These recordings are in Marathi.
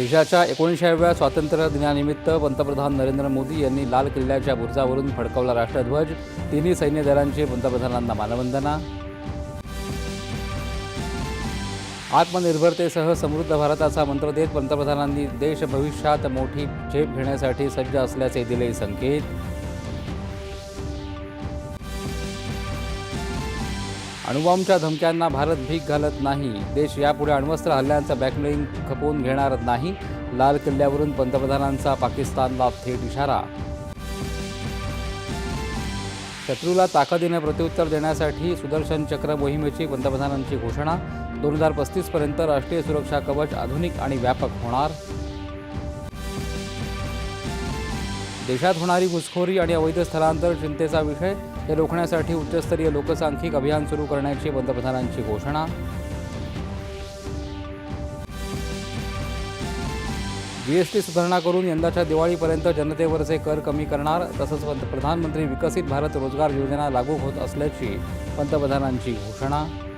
देशाच्या एकोणीसाव्या स्वातंत्र्य दिनानिमित्त पंतप्रधान नरेंद्र मोदी यांनी लाल किल्ल्याच्या बुरुजावरून फडकवला राष्ट्रध्वज. तिन्ही सैन्य दलांची पंतप्रधानांना मानवंदना. आत्मनिर्भरतेसह समृद्ध भारताचा मंत्र देत पंतप्रधानांनी देश भविष्यात मोठी झेप घेण्यासाठी सज्ज असल्याचे दिले संकेत. अणुबॉम्बच्या धमक्यांना भारत भीक घालत नाही. देश यापुढे अण्वस्त्र हल्ल्यांचं बॅकमेलिंग खपवून घेणार नाही. लाल किल्ल्यावरून पंतप्रधानांचा पाकिस्तानला थेट इशारा. शत्रूला ताकदीने प्रत्युत्तर देण्यासाठी सुदर्शन चक्र मोहिमेची पंतप्रधानांची घोषणा. दोन हजार पस्तीसपर्यंत राष्ट्रीय सुरक्षा कवच आधुनिक आणि व्यापक होणार. देशात होणारी घुसखोरी आणि अवैध स्थलांतर चिंतेचा विषय. हे रोखण्यासाठी उच्चस्तरीय लोकसांख्यिक अभियान सुरू करण्याची पंतप्रधानांची घोषणा. जीएसटी सुधारणा करून यंदाच्या दिवाळीपर्यंत जनतेवरचे कर कमी करणार तसंच पंत- प्रधानमंत्री विकसित भारत रोजगार योजना लागू होत असल्याची पंतप्रधानांची घोषणा.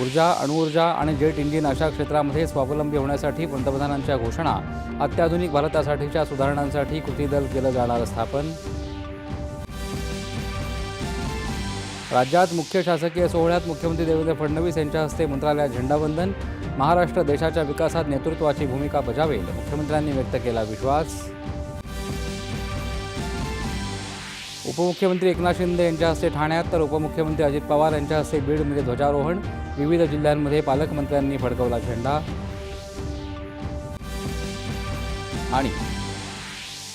ऊर्जा अणुऊर्जा आणि जेट इंजिन अशा क्षेत्रामध्ये स्वावलंबी होण्यासाठी पंतप्रधानांच्या घोषणा अत्याधुनिक भारतासाठीच्या सुधारणांसाठी कृती दल केलं जाणार स्थापन. राज्यात मुख्य शासकीय सोहळ्यात मुख्यमंत्री देवेंद्र फडणवीस यांच्या हस्ते मंत्रालयात झेंडावंदन महाराष्ट्र देशाच्या विकासात नेतृत्वाची भूमिका बजावेल मुख्यमंत्र्यांनी व्यक्त केला विश्वास. उपमुख्यमंत्री एकनाथ शिंदे यांच्या हस्ते ठाण्यात तर उपमुख्यमंत्री अजित पवार यांच्या हस्ते बीडमध्ये ध्वजारोहण. विविध जिल्ह्यांमध्ये पालकमंत्र्यांनी फडकवला झेंडा. आणि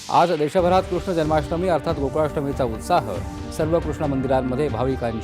आज देशभरात कृष्ण जन्माष्टमी अर्थात गोकुळाष्टमीचा उत्साह. सर्व कृष्ण मंदिरांमध्ये भाविकांची